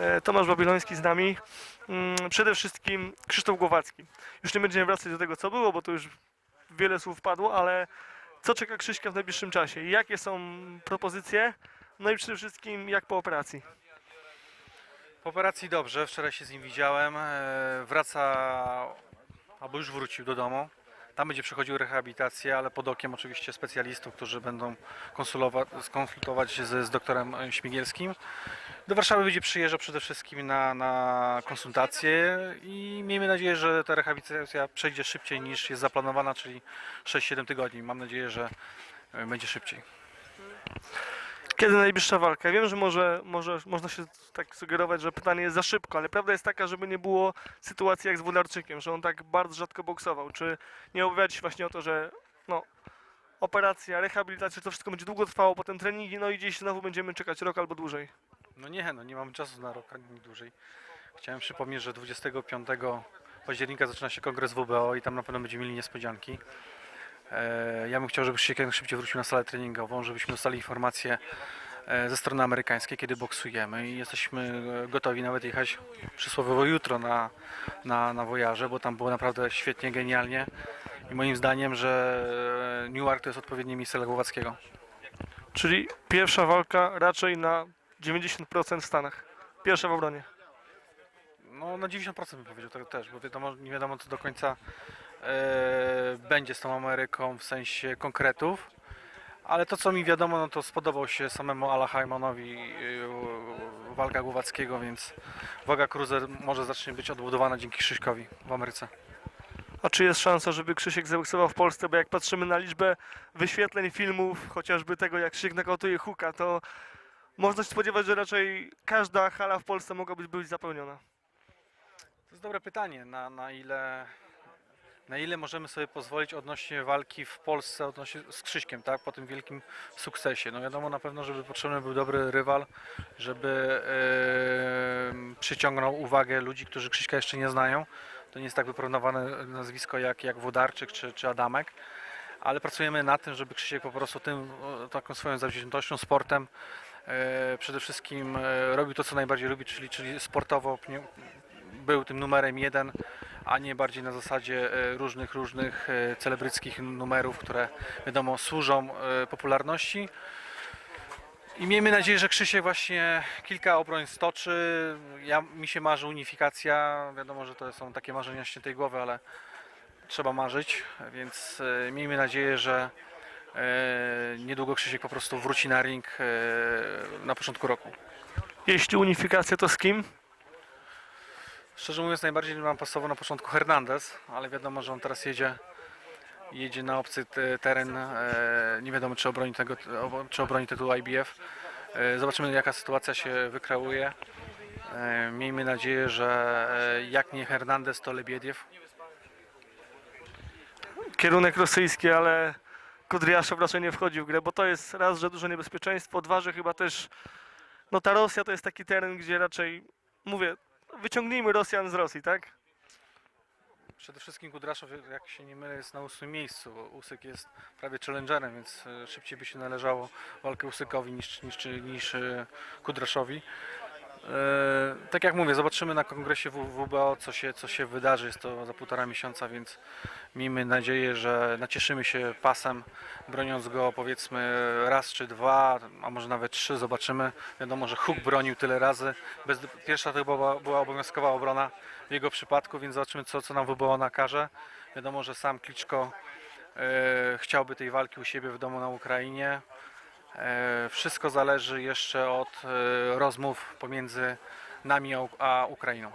e, Tomasz Babiloński z nami. Mm, Przede wszystkim Krzysztof Głowacki. Już nie będziemy wracać do tego, co było, bo to już wiele słów padło, ale co czeka Krzyśka w najbliższym czasie? Jakie są propozycje? No i przede wszystkim jak po operacji? Po operacji dobrze, wczoraj się z nim widziałem. e, Wraca, albo już wrócił do domu. Tam będzie przechodził rehabilitację, ale pod okiem oczywiście specjalistów, którzy będą skonsultować się z, z doktorem Śmigielskim. Do Warszawy będzie przyjeżdżał przede wszystkim na, na konsultacje i miejmy nadzieję, że ta rehabilitacja przejdzie szybciej niż jest zaplanowana, czyli 6-7 tygodni. Mam nadzieję, że e, będzie szybciej. Kiedy najbliższa walka? Wiem, że może, może można się tak sugerować, że pytanie jest za szybko, ale prawda jest taka, żeby nie było sytuacji jak z Włodarczykiem, że on tak bardzo rzadko boksował. Czy nie obawiacie się właśnie o to, że no, operacja, rehabilitacja, to wszystko będzie długo trwało, potem treningi, no i gdzieś znowu będziemy czekać rok albo dłużej. No nie, no nie mamy czasu na rok ani dłużej. Chciałem przypomnieć, że 25 października zaczyna się kongres WBO i tam na pewno będziemy mieli niespodzianki. E, Ja bym chciał, żeby Krzysiek jak najszybciej wrócił na salę treningową, żebyśmy dostali informacje e, ze strony amerykańskiej, kiedy boksujemy i jesteśmy e, gotowi nawet jechać przysłowiowo jutro na, na, na wojaże, bo tam było naprawdę świetnie, genialnie i moim zdaniem, że Newark to jest odpowiednie miejsce dla Głowackiego. Czyli pierwsza walka raczej na 90% w Stanach. Pierwsza w obronie. No na 90% bym powiedział tak też, bo wiadomo, nie wiadomo co do końca e, będzie z tą Ameryką w sensie konkretów. Ale to co mi wiadomo, no to spodobał się samemu Ala Hajmanowi e, walka Głowackiego, więc waga cruiser może zacznie być odbudowana dzięki Krzyśkowi w Ameryce. A czy jest szansa, żeby Krzysiek zaboksował w Polsce? Bo jak patrzymy na liczbę wyświetleń filmów, chociażby tego jak Krzysiek nokautuje Huka, to można się spodziewać, że raczej każda hala w Polsce mogłaby być zapełniona. To jest dobre pytanie, na, na ile na ile możemy sobie pozwolić odnośnie walki w Polsce odnośnie z Krzyśkiem, tak, po tym wielkim sukcesie. No wiadomo na pewno, żeby potrzebny był dobry rywal, żeby em, przyciągnął uwagę ludzi, którzy Krzyśka jeszcze nie znają. To nie jest tak wypromowane nazwisko jak, jak Włodarczyk czy, czy Adamek, ale pracujemy nad tym, żeby Krzysiek po prostu tym, taką swoją zawziętością, sportem przede wszystkim e, robił to, co najbardziej lubi, czyli, czyli sportowo był tym numerem jeden, a nie bardziej na zasadzie e, różnych, różnych e, celebryckich numerów, które wiadomo służą e, popularności. I miejmy nadzieję, że Krzysiek właśnie kilka obroń stoczy. Ja, mi się marzy unifikacja. Wiadomo, że to są takie marzenia świętej głowy, ale trzeba marzyć, więc e, miejmy nadzieję, że e, niedługo Krzysiek po prostu wróci na ring e, na początku roku. Jeśli unifikacja, to z kim? Szczerze mówiąc, najbardziej nam pasował na początku Hernandez, ale wiadomo, że on teraz jedzie, jedzie na obcy te- teren. E, nie wiadomo, czy obroni, tego, czy obroni tytułu IBF. E, zobaczymy, jaka sytuacja się wykreuje. E, miejmy nadzieję, że e, jak nie Hernandez, to Lebiediew. Kierunek rosyjski, ale Kudryaszow raczej nie wchodzi w grę, bo to jest raz, że duże niebezpieczeństwo, dwa, że chyba też no ta Rosja to jest taki teren, gdzie raczej, mówię, wyciągnijmy Rosjan z Rosji, tak? Przede wszystkim Kudraszow, jak się nie mylę, jest na ósmym miejscu. bo Usyk jest prawie challengerem, więc e, szybciej by się należało walkę Usykowi niż, niż, niż e, Kudraszowi. E, tak jak mówię, zobaczymy na kongresie WBO, co się, co się wydarzy. Jest to za półtora miesiąca, więc miejmy nadzieję, że nacieszymy się pasem, broniąc go powiedzmy raz czy dwa, a może nawet trzy, zobaczymy. Wiadomo, że Huk bronił tyle razy. Bez, pierwsza to była, była obowiązkowa obrona w jego przypadku, więc zobaczymy, co, co nam WBO nakaże. Wiadomo, że sam Kliczko e, chciałby tej walki u siebie w domu na Ukrainie. E, wszystko zależy jeszcze od e, rozmów pomiędzy nami a, a Ukrainą.